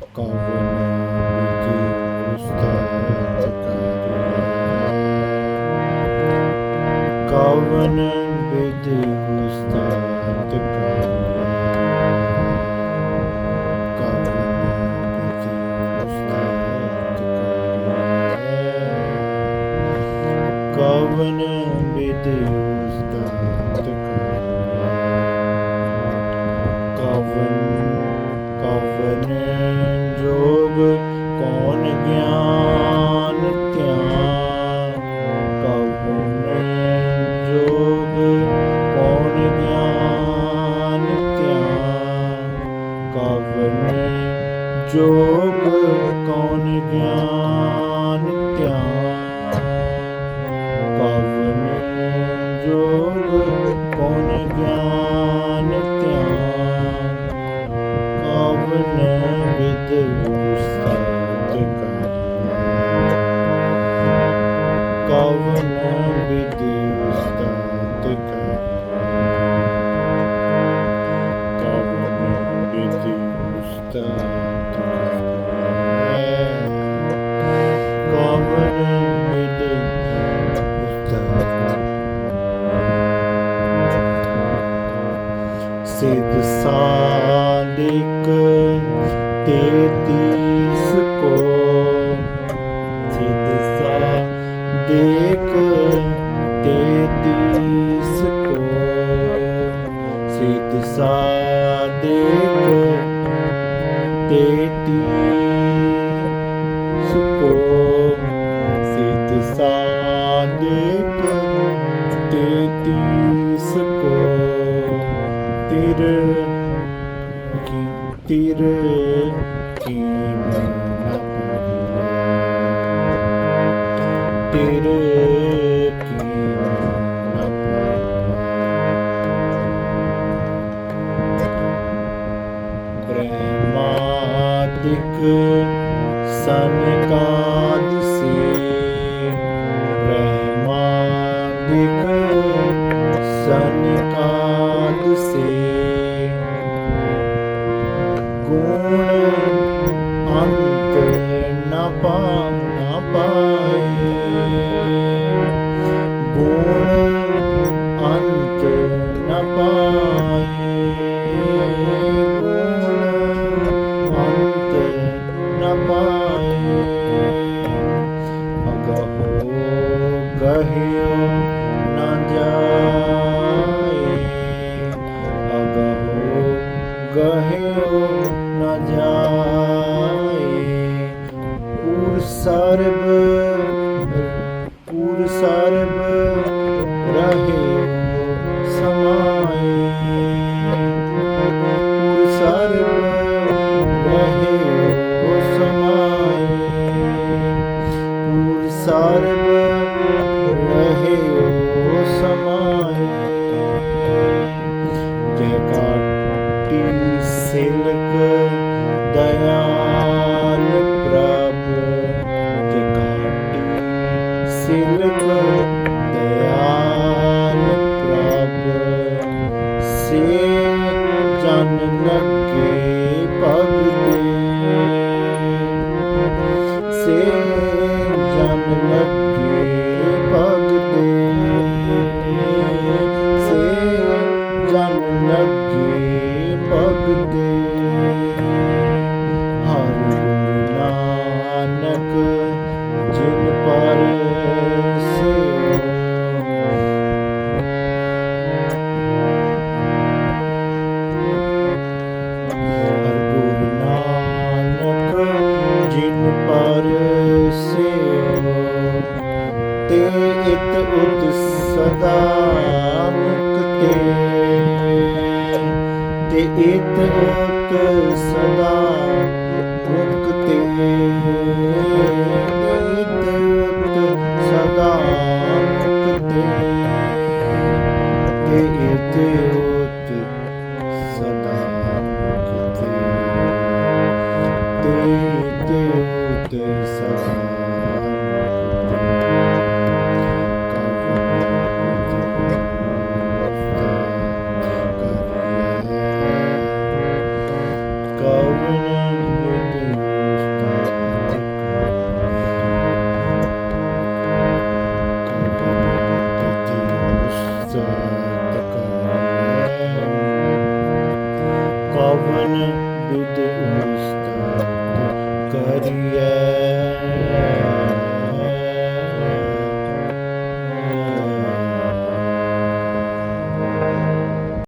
ਕਵਨ ਵਿਧੀ ਉਸਤਾਦ ਕਵਨ ਵਿਧੀ ਉਸਤਾਦ ਕਰਿਆ ਕਵਨ ਵਿਧੀ ਉਸਤਾਦ ਕਵਨ ਜੋਗ ਕੌਣ ਗਿਆਨ ਧਿਆਨ? ਕਵਨ ਜੋਗ ਕੌਣ ਗਿਆਨ ਧਿਆਨ? ਕਵਨ ਵਿਦ ਉਸਤਤ ਕਰਿਆ ਕਵਨ ਵਿਦ ਸਿਧ ਤੇ ਤੇਤੀਸ ਕੋ ਸਿਧ ਸਾਦਿਕ ਤੇਤੀਸ ਕੋ ਸਿਧ ਸਾਦਿਕ ਤੇਤੀਸ ਕੋ ਸਿਧ Sadiq ප්‍රමාදික සනකාදිසේ ප්‍රමාදික සනකාදිසේ guna ante napa napa Harbour. Sing ਇਤ ਸਦਾ ਮੁਕਤੇ ਤੇ ਇਤ ਉਤ ਸਦਾ ਮੁਕਤੇ ਤੇ ਇਤ ਉਤ ਸਦਾ ਮੁਕਤੇ ਤੇ ਇਤ ਉਤ ਸਦਾ ਮੁਕਤੇ ਤੇ ਤੇ ਉਤ ਸਦਾ ਕਰੀਐ।